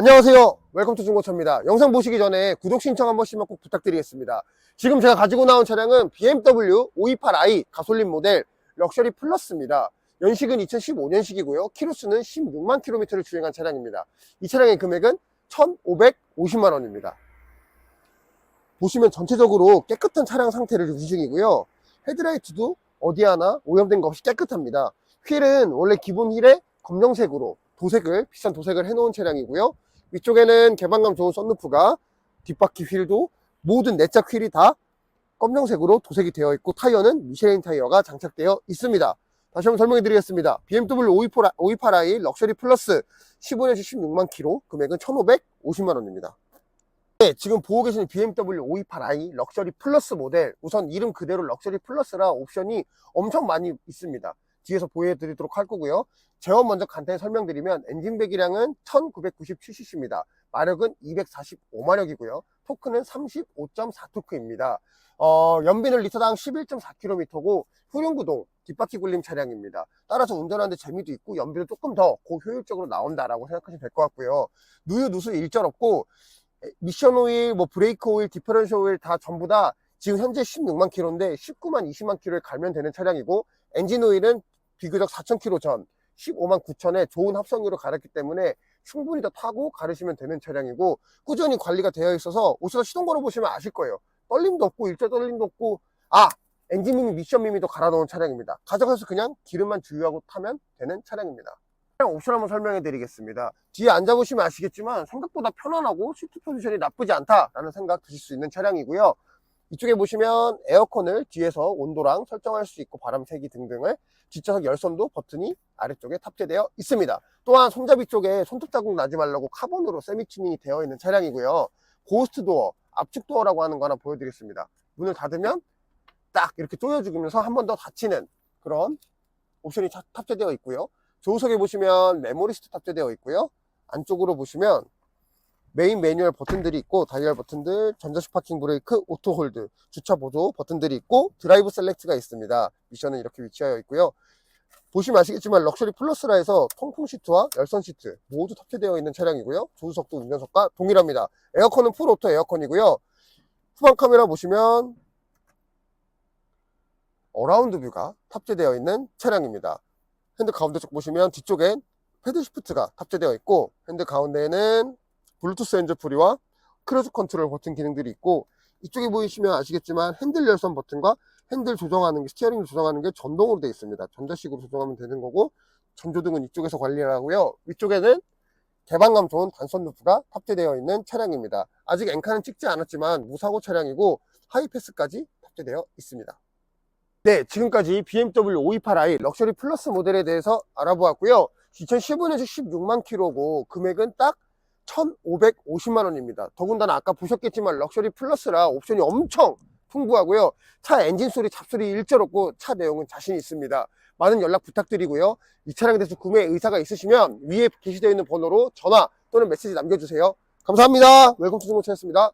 안녕하세요. 웰컴 투 중고차입니다. 영상 보시기 전에 구독 신청 한 번씩만 꼭 부탁드리겠습니다. 지금 제가 가지고 나온 차량은 BMW 528i 가솔린 모델 럭셔리 플러스입니다. 연식은 2015년식이고요. 키로수는 16만 킬로미터를 주행한 차량입니다. 이 차량의 금액은 1,550만 원입니다. 보시면 전체적으로 깨끗한 차량 상태를 유지 중이고요. 헤드라이트도 어디 하나 오염된 거 없이 깨끗합니다. 휠은 원래 기본 휠에 검정색으로 도색을 비싼 도색을 해놓은 차량이고요. 위쪽에는 개방감 좋은 썬루프가 뒷바퀴 휠도 모든 내짝 휠이 다 검정색으로 도색이 되어 있고 타이어는 미쉐린 타이어가 장착되어 있습니다. 다시 한번 설명해 드리겠습니다. BMW 528i 럭셔리 플러스 15년식 16만 킬로 금액은 1,550만 원입니다. 네, 지금 보고 계시는 BMW 528i 럭셔리 플러스 모델 우선 이름 그대로 럭셔리 플러스라 옵션이 엄청 많이 있습니다. 뒤에서 보여드리도록 할 거고요. 제원 먼저 간단히 설명드리면 엔진 배기량은 1997cc입니다. 마력은 245마력이고요. 토크는 35.4토크입니다. 어, 연비는 리터당 11.4km고 후륜구동 뒷바퀴 굴림 차량입니다. 따라서 운전하는데 재미도 있고 연비도 조금 더 고효율적으로 나온다라고 생각하시면 될 것 같고요. 누유 누수 일절 없고 미션 오일, 뭐 브레이크 오일, 디퍼런셜 오일 다 전부 다 지금 현재 16만 킬로인데 19만 20만 킬로에 갈면 되는 차량이고 엔진 오일은 비교적 4천 킬로 전 15만 9천에 좋은 합성유로 갈았기 때문에 충분히 더 타고 가르시면 되는 차량이고 꾸준히 관리가 되어 있어서 오셔서 시동 걸어 보시면 아실 거예요. 떨림도 없고 일절 떨림도 없고 아 엔진 미미, 미션 미미도 갈아 놓은 차량입니다. 가져가서 그냥 기름만 주유하고 타면 되는 차량입니다. 차량 옵션 한번 설명해 드리겠습니다. 뒤에 앉아보시면 아시겠지만 생각보다 편안하고 시트 포지션이 나쁘지 않다라는 생각 드실 수 있는 차량이고요. 이쪽에 보시면 에어컨을 뒤에서 온도랑 설정할 수 있고 바람 세기 등등을 뒷좌석 열선도 버튼이 아래쪽에 탑재되어 있습니다. 또한 손잡이 쪽에 손톱 자국 나지 말라고 카본으로 세미 튜닝이 되어 있는 차량이고요. 고스트 도어, 압축 도어라고 하는 거 하나 보여드리겠습니다. 문을 닫으면 딱 이렇게 조여 죽으면서 한 번 더 닫히는 그런 옵션이 차- 탑재되어 있고요. 조수석에 보시면 메모리 스트 탑재되어 있고요. 안쪽으로 보시면 메인 매뉴얼 버튼들이 있고 다이얼 버튼들, 전자식 파킹 브레이크, 오토 홀드, 주차 보조 버튼들이 있고 드라이브 셀렉트가 있습니다. 미션은 이렇게 위치하여 있고요. 보시면 아시겠지만 럭셔리 플러스라 해서 통풍 시트와 열선 시트 모두 탑재되어 있는 차량이고요. 조수석도 운전석과 동일합니다. 에어컨은 풀 오토 에어컨이고요. 후방 카메라 보시면 어라운드 뷰가 탑재되어 있는 차량입니다. 핸드 가운데 쪽 보시면 뒤쪽엔 패드 시프트가 탑재되어 있고 핸드 가운데에는 블루투스 핸즈프리와 크루즈 컨트롤 버튼 기능들이 있고 이쪽에 보이시면 아시겠지만 핸들 열선 버튼과 핸들 조정하는 게 스티어링 조정하는 게 전동으로 되어 있습니다. 전자식으로 조정하면 되는 거고 전조등은 이쪽에서 관리를 하고요. 위쪽에는 개방감 좋은 단선 루프가 탑재되어 있는 차량입니다. 아직 엔카는 찍지 않았지만 무사고 차량이고 하이패스까지 탑재되어 있습니다. 네, 지금까지 BMW 528i 럭셔리 플러스 모델에 대해서 알아보았고요. 2015년식 16만 킬로고 금액은 딱 1,550만 원입니다. 더군다나 아까 보셨겠지만 럭셔리 플러스라 옵션이 엄청 풍부하고요. 차 엔진 소리, 잡소리 일절 없고 차 내용은 자신 있습니다. 많은 연락 부탁드리고요. 이 차량에 대해서 구매 의사가 있으시면 위에 게시되어 있는 번호로 전화 또는 메시지 남겨주세요. 감사합니다. 웰컴 투 중고차였습니다.